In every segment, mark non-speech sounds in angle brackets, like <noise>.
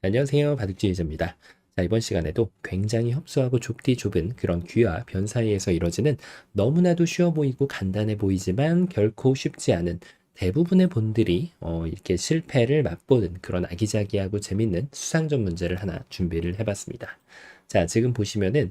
안녕하세요. 바둑지 유저입니다. 자, 이번 시간에도 굉장히 협소하고 좁디 좁은 그런 귀와 변 사이에서 이뤄지는 너무나도 쉬워 보이고 간단해 보이지만 결코 쉽지 않은 대부분의 본들이 어, 이렇게 실패를 맛보는 그런 아기자기하고 재밌는 수상전 문제를 하나 준비를 해봤습니다. 자, 지금 보시면은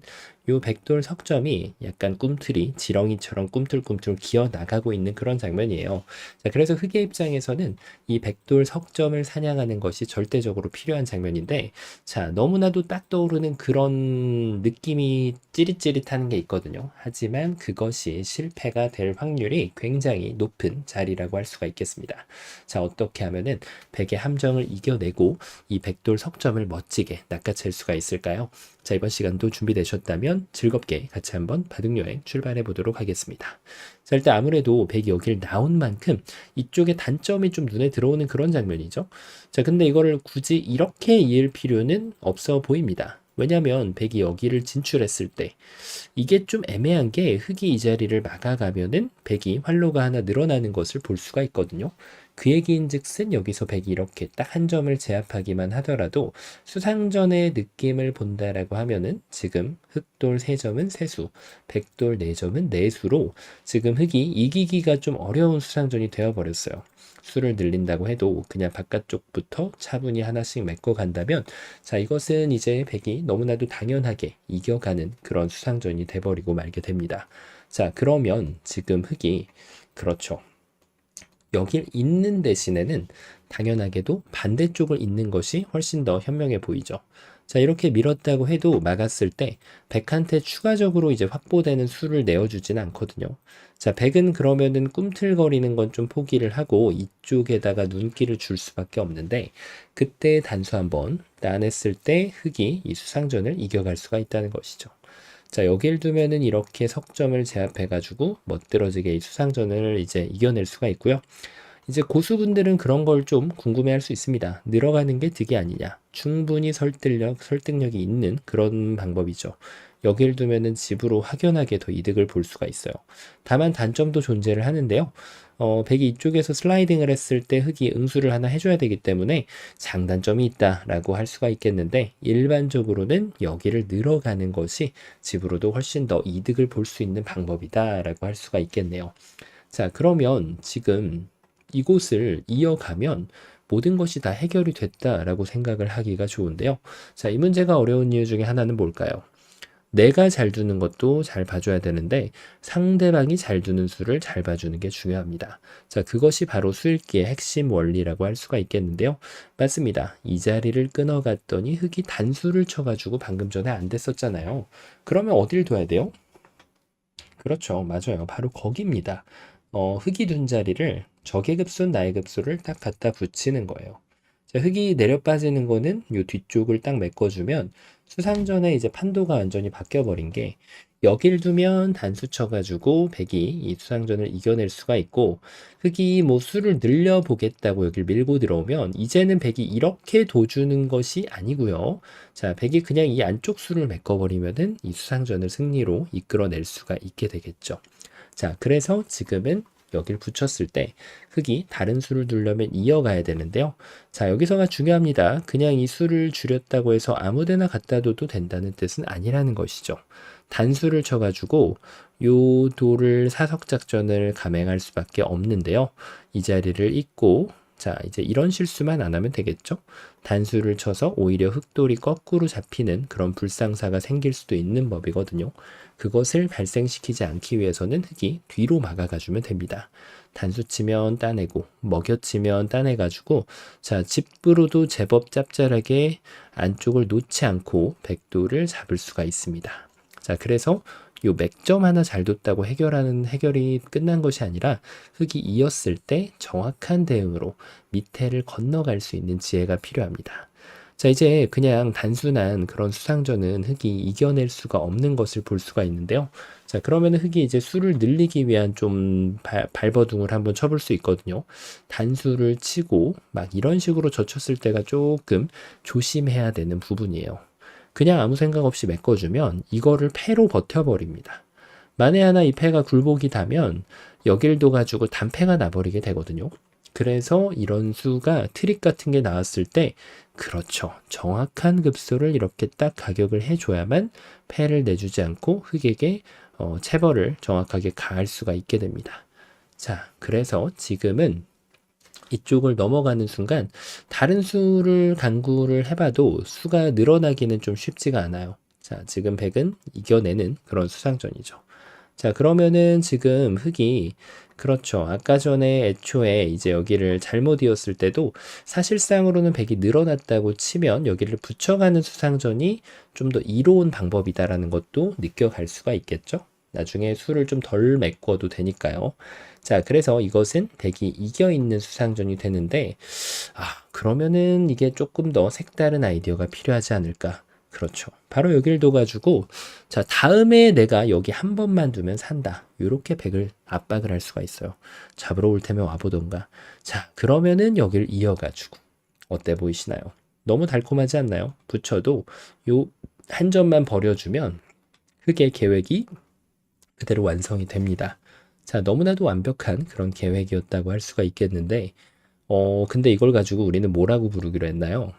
요 백돌 석점이 약간 꿈틀이 지렁이처럼 꿈틀꿈틀 기어 나가고 있는 그런 장면이에요. 자, 그래서 흑의 입장에서는 이 백돌 석점을 사냥하는 것이 절대적으로 필요한 장면인데, 자, 너무나도 딱 떠오르는 그런 느낌이 찌릿찌릿하는 게 있거든요. 하지만 그것이 실패가 될 확률이 굉장히 높은 자리라고 할 수가 있겠습니다. 자, 어떻게 하면은 백의 함정을 이겨내고 이 백돌 석점을 멋지게 낚아챌 수가 있을까요? 자, 이번 시간도 준비되셨다면 즐겁게 같이 한번 바둑여행 출발해 보도록 하겠습니다. 자, 일단 아무래도 백이 여길 나온 만큼 이쪽에 단점이 좀 눈에 들어오는 그런 장면이죠. 자, 근데 이거를 굳이 이렇게 이을 필요는 없어 보입니다. 왜냐면 백이 여기를 진출했을 때 이게 좀 애매한 게 흑이 이 자리를 막아가면은 백이 활로가 하나 늘어나는 것을 볼 수가 있거든요. 그 얘기인 즉슨 여기서 백이 이렇게 딱 한 점을 제압하기만 하더라도 수상전의 느낌을 본다라고 하면은 지금 흑돌 세점은 세수, 백돌 네점은 네수로 지금 흑이 이기기가 좀 어려운 수상전이 되어버렸어요. 수를 늘린다고 해도 그냥 바깥쪽부터 차분히 하나씩 메꿔 간다면 자 이것은 이제 백이 너무나도 당연하게 이겨가는 그런 수상전이 돼버리고 말게 됩니다. 자 그러면 지금 흑이 그렇죠. 여길 잇는 대신에는 당연하게도 반대쪽을 잇는 것이 훨씬 더 현명해 보이죠. 자, 이렇게 밀었다고 해도 막았을 때 백한테 추가적으로 이제 확보되는 수를 내어주진 않거든요. 자, 백은 그러면은 꿈틀거리는 건 좀 포기를 하고 이쪽에다가 눈길을 줄 수밖에 없는데 그때 단수 한번 따냈을 때 흑이 이 수상전을 이겨갈 수가 있다는 것이죠. 자, 여길 두면은 이렇게 석점을 제압해가지고 멋들어지게 이 수상전을 이제 이겨낼 수가 있고요. 이제 고수분들은 그런 걸 좀 궁금해 할 수 있습니다. 늘어가는 게 득이 아니냐. 충분히 설득력, 설득력이 있는 그런 방법이죠. 여길 두면은 집으로 확연하게 더 이득을 볼 수가 있어요. 다만 단점도 존재를 하는데요. 어, 백이 이쪽에서 슬라이딩을 했을 때 흑이 응수를 하나 해줘야 되기 때문에 장단점이 있다라고 할 수가 있겠는데 일반적으로는 여기를 늘어가는 것이 집으로도 훨씬 더 이득을 볼 수 있는 방법이다라고 할 수가 있겠네요. 자, 그러면 지금 이곳을 이어가면 모든 것이 다 해결이 됐다라고 생각을 하기가 좋은데요. 자, 이 문제가 어려운 이유 중에 하나는 뭘까요? 내가 잘 두는 것도 잘 봐줘야 되는데 상대방이 잘 두는 수를 잘 봐주는 게 중요합니다. 자, 그것이 바로 수읽기의 핵심 원리라고 할 수가 있겠는데요. 맞습니다. 이 자리를 끊어갔더니 흑이 단수를 쳐가지고 방금 전에 안 됐었잖아요. 그러면 어딜 둬야 돼요? 그렇죠. 맞아요. 바로 거기입니다. 어, 흑이 둔 자리를 적의 급수, 나의 급수를 딱 갖다 붙이는 거예요. 자, 흑이 내려 빠지는 거는 요 뒤쪽을 딱 메꿔주면 수상전에 이제 판도가 완전히 바뀌어 버린 게 여길 두면 단수 쳐가지고 백이 이 수상전을 이겨낼 수가 있고 흑이 뭐 수를 늘려 보겠다고 여길 밀고 들어오면 이제는 백이 이렇게 도주는 것이 아니고요. 자, 백이 그냥 이 안쪽 수를 메꿔버리면은 이 수상전을 승리로 이끌어낼 수가 있게 되겠죠. 자, 그래서 지금은 여기를 붙였을 때 흙이 다른 수를 두려면 이어가야 되는데요. 자, 여기서가 중요합니다. 그냥 이 수를 줄였다고 해서 아무데나 갖다 둬도 된다는 뜻은 아니라는 것이죠. 단수를 쳐가지고 요 돌을 사석 작전을 감행할 수밖에 없는데요. 이 자리를 잇고 자, 이제 이런 실수만 안 하면 되겠죠? 단수를 쳐서 오히려 흑돌이 거꾸로 잡히는 그런 불상사가 생길 수도 있는 법이거든요. 그것을 발생시키지 않기 위해서는 흑이 뒤로 막아가주면 됩니다. 단수 치면 따내고, 먹여 치면 따내가지고, 자, 집부로도 제법 짭짤하게 안쪽을 놓지 않고 백도를 잡을 수가 있습니다. 자, 그래서 요 맥점 하나 잘 뒀다고 해결하는 해결이 끝난 것이 아니라 흙이 이었을 때 정확한 대응으로 밑에를 건너갈 수 있는 지혜가 필요합니다. 자, 이제 그냥 단순한 그런 수상전은 흙이 이겨낼 수가 없는 것을 볼 수가 있는데요. 자, 그러면 흙이 이제 수를 늘리기 위한 좀 발, 발버둥을 한번 쳐볼 수 있거든요. 단수를 치고 막 이런 식으로 젖혔을 때가 조금 조심해야 되는 부분이에요. 그냥 아무 생각 없이 메꿔주면 이거를 패로 버텨버립니다. 만에 하나 이 패가 굴복이 다면 여길 둬가지고 단패가 나버리게 되거든요. 그래서 이런 수가 트릭 같은 게 나왔을 때 그렇죠. 정확한 급소를 이렇게 딱 가격을 해줘야만 패를 내주지 않고 흑에게 어, 체벌을 정확하게 가할 수가 있게 됩니다. 자, 그래서 지금은 이쪽을 넘어가는 순간 다른 수를 강구를 해봐도 수가 늘어나기는 좀 쉽지가 않아요. 자, 지금 백은 이겨내는 그런 수상전이죠. 자, 그러면은 지금 흑이 그렇죠. 아까 전에 애초에 이제 여기를 잘못 이었을 때도 사실상으로는 백이 늘어났다고 치면 여기를 붙여가는 수상전이 좀 더 이로운 방법이다라는 것도 느껴갈 수가 있겠죠. 나중에 수를 좀 덜 메꿔도 되니까요. 자, 그래서 이것은 백이 이겨 있는 수상전이 되는데, 아, 그러면은 이게 조금 더 색다른 아이디어가 필요하지 않을까. 그렇죠. 바로 여기를 둬가지고, 자, 다음에 내가 여기 한 번만 두면 산다. 요렇게 백을 압박을 할 수가 있어요. 잡으러 올 테면 와보던가. 자, 그러면은 여기를 이어가지고. 어때 보이시나요? 너무 달콤하지 않나요? 붙여도 요 한 점만 버려주면 흑의 계획이 그대로 완성이 됩니다. 자, 너무나도 완벽한 그런 계획이었다고 할 수가 있겠는데, 어, 근데 이걸 가지고 우리는 뭐라고 부르기로 했나요?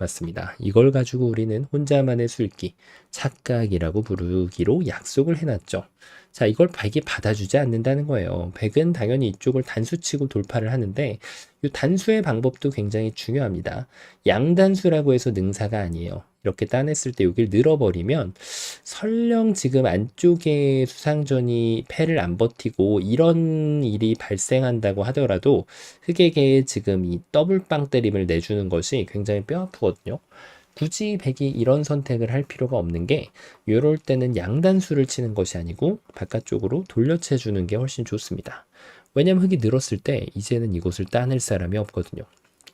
맞습니다. 이걸 가지고 우리는 혼자만의 술기, 착각이라고 부르기로 약속을 해놨죠. 자, 이걸 백이 받아주지 않는다는 거예요. 백은 당연히 이쪽을 단수치고 돌파를 하는데, 이 단수의 방법도 굉장히 중요합니다. 양단수라고 해서 능사가 아니에요. 이렇게 따냈을 때 여기를 늘어버리면 설령 지금 안쪽에 수상전이 패를 안 버티고 이런 일이 발생한다고 하더라도 흑에게 지금 이 더블 빵 때림을 내주는 것이 굉장히 뼈 아프거든요. 굳이 백이 이런 선택을 할 필요가 없는 게 이럴 때는 양단수를 치는 것이 아니고 바깥쪽으로 돌려채 주는 게 훨씬 좋습니다. 왜냐면 흑이 늘었을 때 이제는 이곳을 따낼 사람이 없거든요.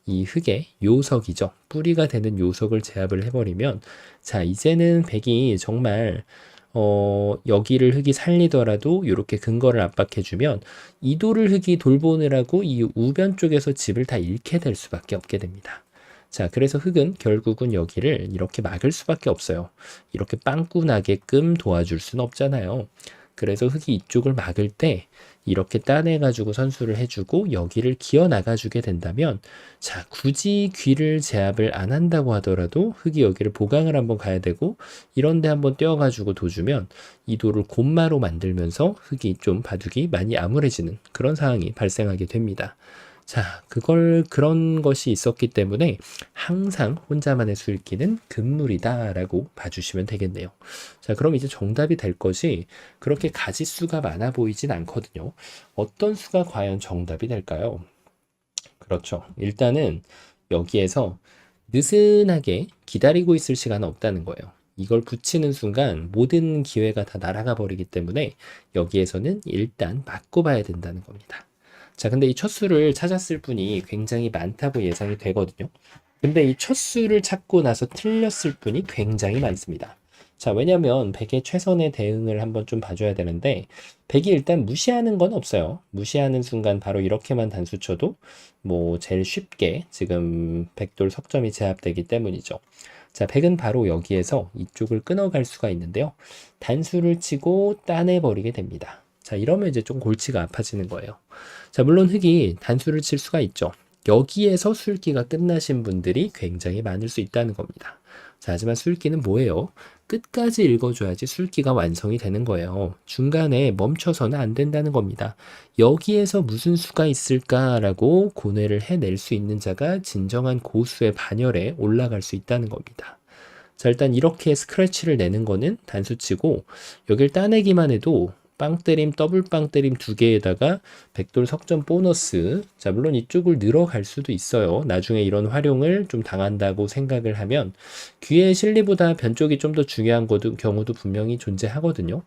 이 흙의 요석이죠. 뿌리가 되는 요석을 제압을 해버리면 자 이제는 백이 정말 어, 여기를 흙이 살리더라도 이렇게 근거를 압박해주면 이도를 흙이 돌보느라고 이 우변 쪽에서 집을 다 잃게 될 수밖에 없게 됩니다. 자, 그래서 흙은 결국은 여기를 이렇게 막을 수밖에 없어요. 이렇게 빵꾸 나게끔 도와줄 수는 없잖아요. 그래서 흙이 이쪽을 막을 때 이렇게 따내가지고 선수를 해주고 여기를 기어 나가주게 된다면 자 굳이 귀를 제압을 안 한다고 하더라도 흙이 여기를 보강을 한번 가야 되고 이런데 한번 떼어가지고 도주면 이 돌을 곰마로 만들면서 흙이 좀 바둑이 많이 암울해지는 그런 상황이 발생하게 됩니다. 자, 그걸 그런 것이 있었기 때문에 항상 혼자만의 수익기는 금물이다라고 봐주시면 되겠네요. 자, 그럼 이제 정답이 될 것이 그렇게 가지수가 많아 보이진 않거든요. 어떤 수가 과연 정답이 될까요? 그렇죠. 일단은 여기에서 느슨하게 기다리고 있을 시간은 없다는 거예요. 이걸 붙이는 순간 모든 기회가 다 날아가 버리기 때문에 여기에서는 일단 맞고 봐야 된다는 겁니다. 자, 근데 이 첫 수를 찾았을 분이 굉장히 많다고 예상이 되거든요. 근데 이 첫 수를 찾고 나서 틀렸을 분이 굉장히 많습니다. 자, 왜냐면 100의 최선의 대응을 한번 좀 봐줘야 되는데, 100이 일단 무시하는 건 없어요. 무시하는 순간 바로 이렇게만 단수 쳐도, 뭐, 제일 쉽게 지금 백돌 석점이 제압되기 때문이죠. 자, 100은 바로 여기에서 이쪽을 끊어갈 수가 있는데요. 단수를 치고 따내버리게 됩니다. 자, 이러면 이제 좀 골치가 아파지는 거예요. 자, 물론 흙이 단수를 칠 수가 있죠. 여기에서 술기가 끝나신 분들이 굉장히 많을 수 있다는 겁니다. 자, 하지만 술기는 뭐예요? 끝까지 읽어줘야지 술기가 완성이 되는 거예요. 중간에 멈춰서는 안 된다는 겁니다. 여기에서 무슨 수가 있을까라고 고뇌를 해낼 수 있는 자가 진정한 고수의 반열에 올라갈 수 있다는 겁니다. 자, 일단 이렇게 스크래치를 내는 거는 단수치고 여길 따내기만 해도 빵 때림, 더블 빵 때림 두 개에다가 백돌 석점 보너스. 자, 물론 이쪽을 늘어갈 수도 있어요. 나중에 이런 활용을 좀 당한다고 생각을 하면 귀의 실리보다 변 쪽이 좀 더 중요한 경우도 분명히 존재하거든요.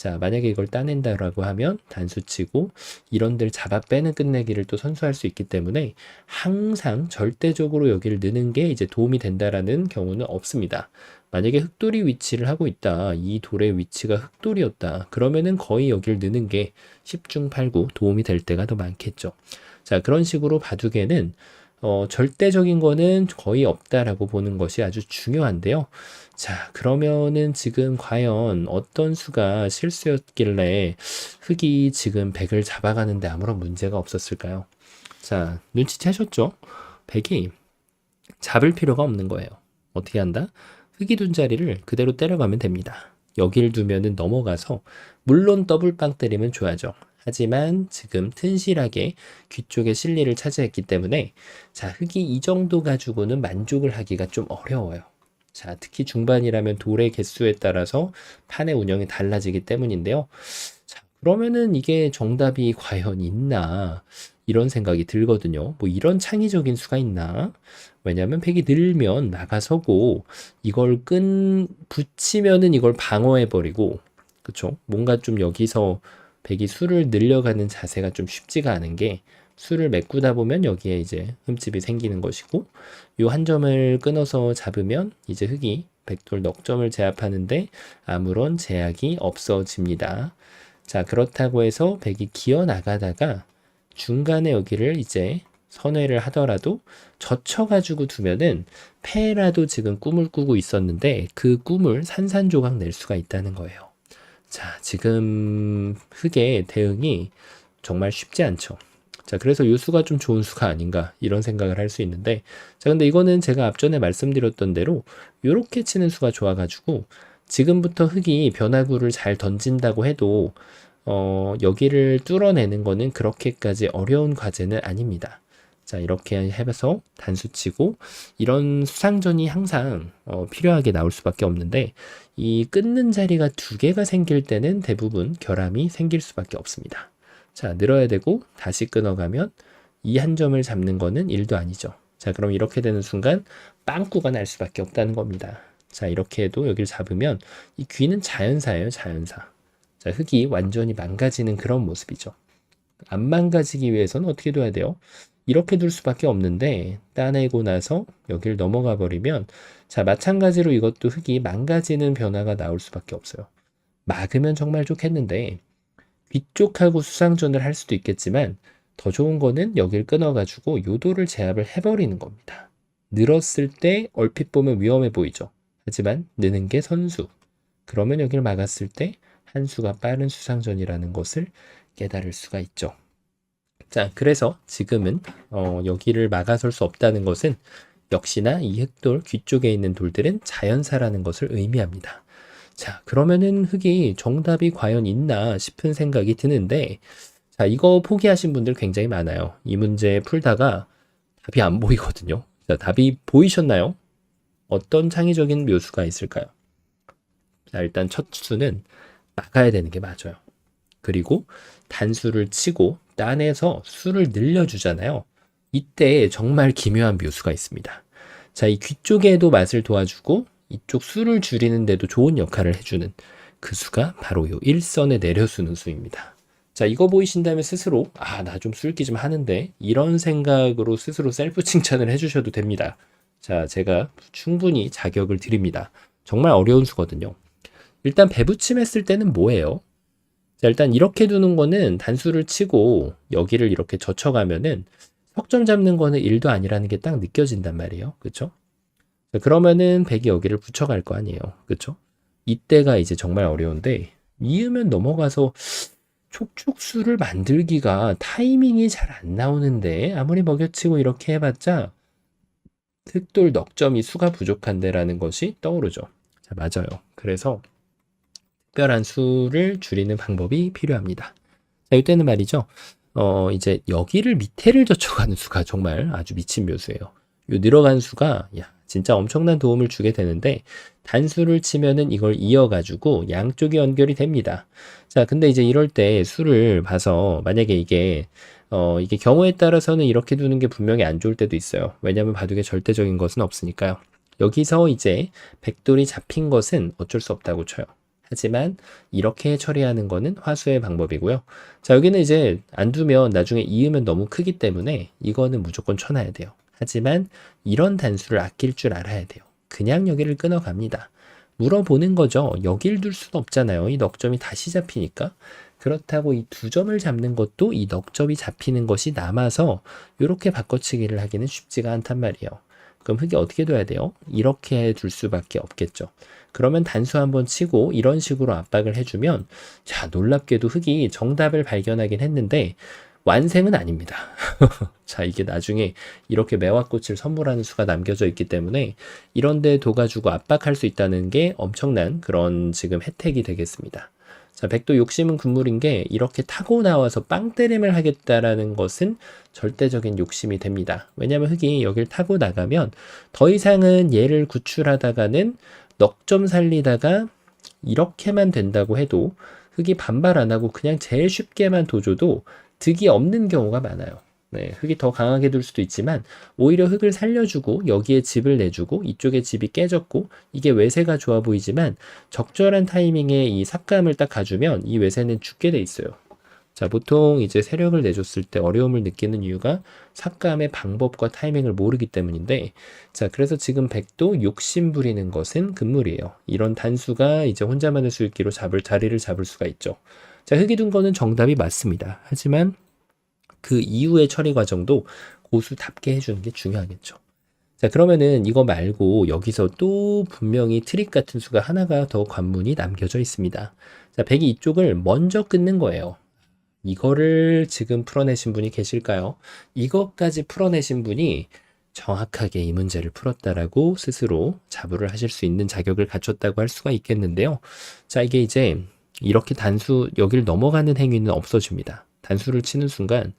자, 만약에 이걸 따낸다라고 하면 단수치고 이런 데를 잡아 빼는 끝내기를 또 선수할 수 있기 때문에 항상 절대적으로 여기를 넣는 게 이제 도움이 된다라는 경우는 없습니다. 만약에 흑돌이 위치를 하고 있다. 이 돌의 위치가 흑돌이었다. 그러면은 거의 여기를 넣는 게 10중 8구 도움이 될 때가 더 많겠죠. 자, 그런 식으로 바둑에는 어, 절대적인 거는 거의 없다라고 보는 것이 아주 중요한데요. 자, 그러면은 지금 과연 어떤 수가 실수였길래 흑이 지금 백을 잡아가는데 아무런 문제가 없었을까요? 자, 눈치채셨죠? 백이 잡을 필요가 없는 거예요. 어떻게 한다? 흙이 둔 자리를 그대로 때려가면 됩니다. 여기를 두면은 넘어가서 물론 더블 빵 때리면 좋아죠. 하지만 지금 튼실하게 귀 쪽에 실리를 차지했기 때문에 자, 흙이 이 정도 가지고는 만족을 하기가 좀 어려워요. 자, 특히 중반이라면 돌의 개수에 따라서 판의 운영이 달라지기 때문인데요. 자, 그러면은 이게 정답이 과연 있나? 이런 생각이 들거든요. 뭐 이런 창의적인 수가 있나? 왜냐하면 팩이 늘면 나가서고 이걸 끈 붙이면은 이걸 방어해 버리고 그쵸? 뭔가 좀 여기서 백이 수를 늘려가는 자세가 좀 쉽지가 않은 게 수를 메꾸다 보면 여기에 이제 흠집이 생기는 것이고 요 한 점을 끊어서 잡으면 이제 흙이 백돌 넉 점을 제압하는데 아무런 제약이 없어집니다. 자 그렇다고 해서 백이 기어 나가다가 중간에 여기를 이제 선회를 하더라도 젖혀가지고 두면은 패라도 지금 꿈을 꾸고 있었는데 그 꿈을 산산조각 낼 수가 있다는 거예요. 자, 지금 흙의 대응이 정말 쉽지 않죠. 자, 그래서 요 수가 좀 좋은 수가 아닌가 이런 생각을 할 수 있는데 자, 근데 이거는 제가 앞전에 말씀드렸던 대로 요렇게 치는 수가 좋아가지고 지금부터 흙이 변화구를 잘 던진다고 해도 어, 여기를 뚫어내는 거는 그렇게까지 어려운 과제는 아닙니다. 자, 이렇게 해서 단수 치고 이런 수상전이 항상 어, 필요하게 나올 수밖에 없는데 이 끊는 자리가 두 개가 생길 때는 대부분 결함이 생길 수밖에 없습니다. 자, 늘어야 되고 다시 끊어가면 이 한 점을 잡는 거는 일도 아니죠. 자, 그럼 이렇게 되는 순간 빵꾸가 날 수밖에 없다는 겁니다. 자, 이렇게 해도 여기를 잡으면 이 귀는 자연사예요, 자연사. 자, 흙이 완전히 망가지는 그런 모습이죠. 안 망가지기 위해서는 어떻게 둬야 돼요? 이렇게 둘 수밖에 없는데 따내고 나서 여기를 넘어가 버리면 자 마찬가지로 이것도 흙이 망가지는 변화가 나올 수밖에 없어요. 막으면 정말 좋겠는데 위쪽하고 수상전을 할 수도 있겠지만 더 좋은 거는 여길 끊어가지고 요도를 제압을 해버리는 겁니다. 늘었을 때 얼핏 보면 위험해 보이죠. 하지만 느는 게 선수. 그러면 여기를 막았을 때 한 수가 빠른 수상전이라는 것을 깨달을 수가 있죠. 자, 그래서 지금은 어, 여기를 막아설 수 없다는 것은 역시나 이 흙돌 귀 쪽에 있는 돌들은 자연사라는 것을 의미합니다. 자, 그러면은 흙이 정답이 과연 있나 싶은 생각이 드는데, 자, 이거 포기하신 분들 굉장히 많아요. 이 문제 풀다가 답이 안 보이거든요. 자, 답이 보이셨나요? 어떤 창의적인 묘수가 있을까요? 자, 일단 첫 수는 막아야 되는 게 맞아요. 그리고 단수를 치고 딴에서 수를 늘려주잖아요. 이때 정말 기묘한 묘수가 있습니다. 자, 이 귀 쪽에도 맛을 도와주고 이쪽 수를 줄이는데도 좋은 역할을 해주는 그 수가 바로 요 일선에 내려수는 수입니다. 자, 이거 보이신다면 스스로 아, 나 좀 술기 좀 하는데 이런 생각으로 스스로 셀프 칭찬을 해주셔도 됩니다. 자, 제가 충분히 자격을 드립니다. 정말 어려운 수거든요. 일단 배부침 했을 때는 뭐예요? 자, 일단 이렇게 두는 거는 단수를 치고 여기를 이렇게 젖혀가면은 석점 잡는 거는 일도 아니라는 게 딱 느껴진단 말이에요. 그쵸? 자, 그러면은 백이 여기를 붙여갈 거 아니에요. 그쵸? 이때가 이제 정말 어려운데 이으면 넘어가서 촉촉수를 만들기가 타이밍이 잘 안 나오는데 아무리 먹여치고 이렇게 해봤자 흑돌 넉점이 수가 부족한데라는 것이 떠오르죠. 자, 맞아요. 그래서 특별한 수를 줄이는 방법이 필요합니다. 자, 이때는 말이죠. 어, 이제 여기를 밑에를 젖혀가는 수가 정말 아주 미친 묘수예요. 요 늘어간 수가, 야, 진짜 엄청난 도움을 주게 되는데, 단수를 치면은 이걸 이어가지고 양쪽이 연결이 됩니다. 자, 근데 이제 이럴 때 수를 봐서, 만약에 이게, 어, 이게 경우에 따라서는 이렇게 두는 게 분명히 안 좋을 때도 있어요. 왜냐하면 바둑에 절대적인 것은 없으니까요. 여기서 이제 백돌이 잡힌 것은 어쩔 수 없다고 쳐요. 하지만 이렇게 처리하는 거는 화수의 방법이고요. 자, 여기는 이제 안 두면 나중에 이으면 너무 크기 때문에 이거는 무조건 쳐놔야 돼요. 하지만 이런 단수를 아낄 줄 알아야 돼요. 그냥 여기를 끊어갑니다. 물어보는 거죠. 여길 둘 수는 없잖아요. 이 넉점이 다시 잡히니까. 그렇다고 이 두 점을 잡는 것도 이 넉점이 잡히는 것이 남아서 이렇게 바꿔치기를 하기는 쉽지가 않단 말이에요. 그럼 흙이 어떻게 돼야 돼요? 이렇게 둘 수밖에 없겠죠. 그러면 단수 한번 치고 이런 식으로 압박을 해주면 자 놀랍게도 흙이 정답을 발견하긴 했는데 완생은 아닙니다. <laughs> 자, 이게 나중에 이렇게 매화꽃을 선물하는 수가 남겨져 있기 때문에 이런데 둬가지고 압박할 수 있다는 게 엄청난 그런 지금 혜택이 되겠습니다. 자, 백도 욕심은 금물인 게 이렇게 타고 나와서 빵 때림을 하겠다라는 것은 절대적인 욕심이 됩니다. 왜냐하면 흙이 여길 타고 나가면 더 이상은 얘를 구출하다가는 넉점 살리다가 이렇게만 된다고 해도 흙이 반발 안 하고 그냥 제일 쉽게만 도줘도 득이 없는 경우가 많아요. 네, 흙이 더 강하게 둘 수도 있지만 오히려 흙을 살려주고 여기에 집을 내주고 이쪽에 집이 깨졌고 이게 외세가 좋아 보이지만 적절한 타이밍에 이 삭감을 딱 가주면 이 외세는 죽게 돼 있어요. 자, 보통 이제 세력을 내줬을 때 어려움을 느끼는 이유가 삭감의 방법과 타이밍을 모르기 때문인데, 자, 그래서 지금 백도 욕심 부리는 것은 금물이에요. 이런 단수가 이제 혼자만의 수익기로 잡을 자리를 잡을 수가 있죠. 자, 흙이 둔 거는 정답이 맞습니다. 하지만 그 이후의 처리 과정도 고수답게 해주는 게 중요하겠죠. 자, 그러면은 이거 말고 여기서 또 분명히 트릭 같은 수가 하나가 더 관문이 남겨져 있습니다. 자, 백이 이쪽을 먼저 끊는 거예요. 이거를 지금 풀어내신 분이 계실까요? 이것까지 풀어내신 분이 정확하게 이 문제를 풀었다라고 스스로 자부를 하실 수 있는 자격을 갖췄다고 할 수가 있겠는데요. 자, 이게 이제 이렇게 단수, 여기를 넘어가는 행위는 없어집니다. 단수를 치는 순간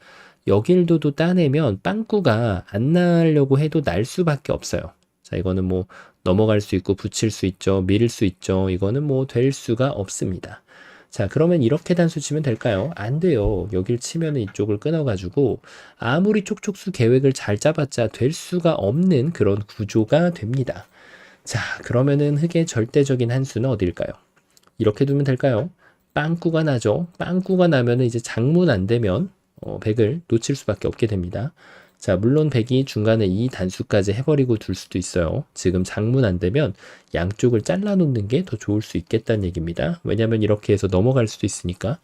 여길도도 따내면 빵꾸가 안 나려고 해도 날 수밖에 없어요. 자, 이거는 뭐 넘어갈 수 있고 붙일 수 있죠. 밀을 수 있죠. 이거는 뭐 될 수가 없습니다. 자, 그러면 이렇게 단수 치면 될까요? 안 돼요. 여길 치면은 이쪽을 끊어가지고 아무리 촉촉수 계획을 잘 짜봤자 될 수가 없는 그런 구조가 됩니다. 자, 그러면은 흙의 절대적인 한 수는 어딜까요? 이렇게 두면 될까요? 빵꾸가 나죠. 빵꾸가 나면은 이제 장문 안 되면 어, 100을 놓칠 수밖에 없게 됩니다. 자, 물론 100이 중간에 이 단수까지 해버리고 둘 수도 있어요. 지금 장문 안 되면 양쪽을 잘라 놓는 게 더 좋을 수 있겠다는 얘기입니다. 왜냐면 이렇게 해서 넘어갈 수도 있으니까.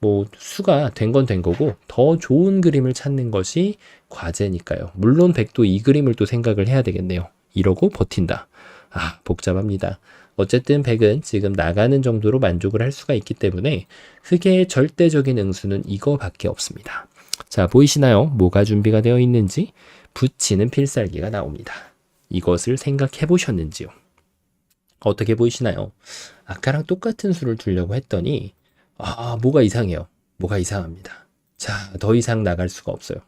뭐 수가 된 건된 거고 더 좋은 그림을 찾는 것이 과제니까요. 물론 100도 이 그림을 또 생각을 해야 되겠네요. 이러고 버틴다. 아, 복잡합니다. 어쨌든 100은 지금 나가는 정도로 만족을 할 수가 있기 때문에 흙의 절대적인 응수는 이거밖에 없습니다. 자, 보이시나요? 뭐가 준비가 되어 있는지 붙이는 필살기가 나옵니다. 이것을 생각해 보셨는지요? 어떻게 보이시나요? 아까랑 똑같은 수를 두려고 했더니 아, 뭐가 이상해요. 뭐가 이상합니다. 자, 더 이상 나갈 수가 없어요.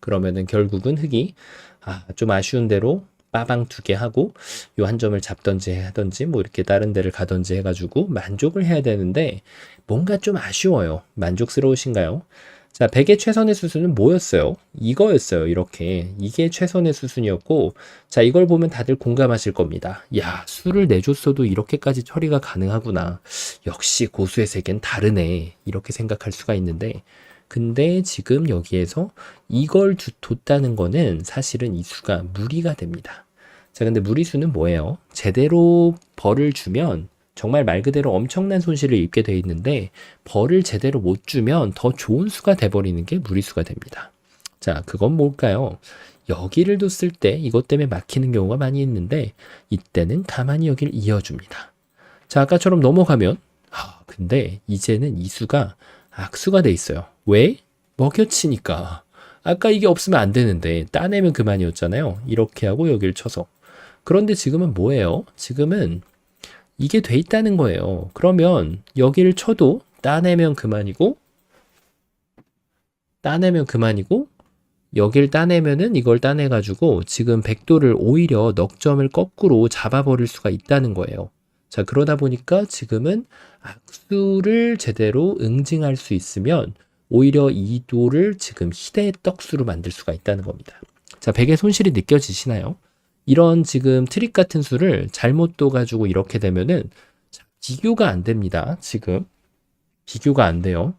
그러면은 결국은 흙이 아, 좀 아쉬운 대로 빠방 두 개 하고 요 한 점을 잡던지 하던지 뭐 이렇게 다른 데를 가던지 해가지고 만족을 해야 되는데 뭔가 좀 아쉬워요. 만족스러우신가요? 자, 100의 최선의 수순은 뭐였어요? 이거였어요. 이렇게. 이게 최선의 수순이었고, 자, 이걸 보면 다들 공감하실 겁니다. 야, 수를 내줬어도 이렇게까지 처리가 가능하구나. 역시 고수의 세계는 다르네. 이렇게 생각할 수가 있는데, 근데 지금 여기에서 이걸 두, 뒀다는 거는 사실은 이 수가 무리가 됩니다. 자, 근데 무리수는 뭐예요? 제대로 벌을 주면 정말 말 그대로 엄청난 손실을 입게 돼 있는데 벌을 제대로 못 주면 더 좋은 수가 돼버리는 게 무리수가 됩니다. 자, 그건 뭘까요? 여기를 뒀을 때 이것 때문에 막히는 경우가 많이 있는데 이때는 가만히 여기를 이어줍니다. 자, 아까처럼 넘어가면 아, 근데 이제는 이 수가 악수가 돼 있어요. 왜? 먹여치니까. 아까 이게 없으면 안 되는데 따내면 그만이었잖아요. 이렇게 하고 여기를 쳐서. 그런데 지금은 뭐예요? 지금은 이게 돼 있다는 거예요. 그러면 여기를 쳐도 따내면 그만이고 따내면 그만이고 여길 따내면은 이걸 따내가지고 지금 백도를 오히려 넉점을 거꾸로 잡아버릴 수가 있다는 거예요. 자, 그러다 보니까 지금은 악수를 제대로 응징할 수 있으면 오히려 이 도를 지금 희대의 떡수로 만들 수가 있다는 겁니다. 자, 백의 손실이 느껴지시나요? 이런 지금 트릭 같은 수를 잘못 둬가지고 이렇게 되면은 비교가 안 됩니다. 지금 비교가 안 돼요.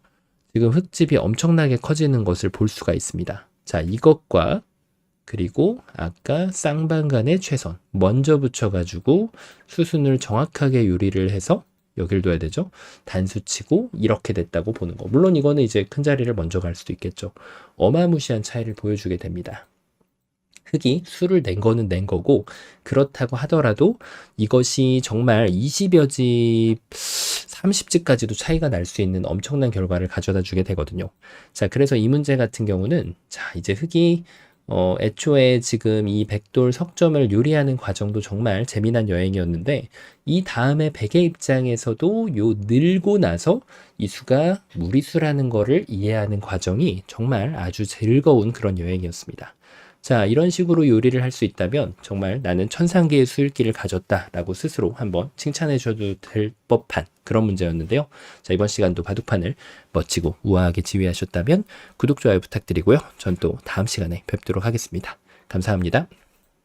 지금 흙집이 엄청나게 커지는 것을 볼 수가 있습니다. 자, 이것과 그리고 아까 쌍방간의 최선 먼저 붙여가지고 수순을 정확하게 유리를 해서 여길 둬야 되죠. 단수치고 이렇게 됐다고 보는 거. 물론 이거는 이제 큰 자리를 먼저 갈 수도 있겠죠. 어마무시한 차이를 보여주게 됩니다. 흙이 수를 낸 거는 낸 거고 그렇다고 하더라도 이것이 정말 20여 집 30지까지도 차이가 날 수 있는 엄청난 결과를 가져다 주게 되거든요. 자, 그래서 이 문제 같은 경우는 자, 이제 흙이 어, 애초에 지금 이 백돌 석점을 요리하는 과정도 정말 재미난 여행이었는데 이 다음에 백의 입장에서도 요 늘고 나서 이 수가 무리수라는 거를 이해하는 과정이 정말 아주 즐거운 그런 여행이었습니다. 자, 이런 식으로 요리를 할 수 있다면 정말 나는 천상계의 수일기를 가졌다라고 스스로 한번 칭찬해 줘도 될 법한 그런 문제였는데요. 자, 이번 시간도 바둑판을 멋지고 우아하게 지휘하셨다면 구독, 좋아요 부탁드리고요. 전 또 다음 시간에 뵙도록 하겠습니다. 감사합니다.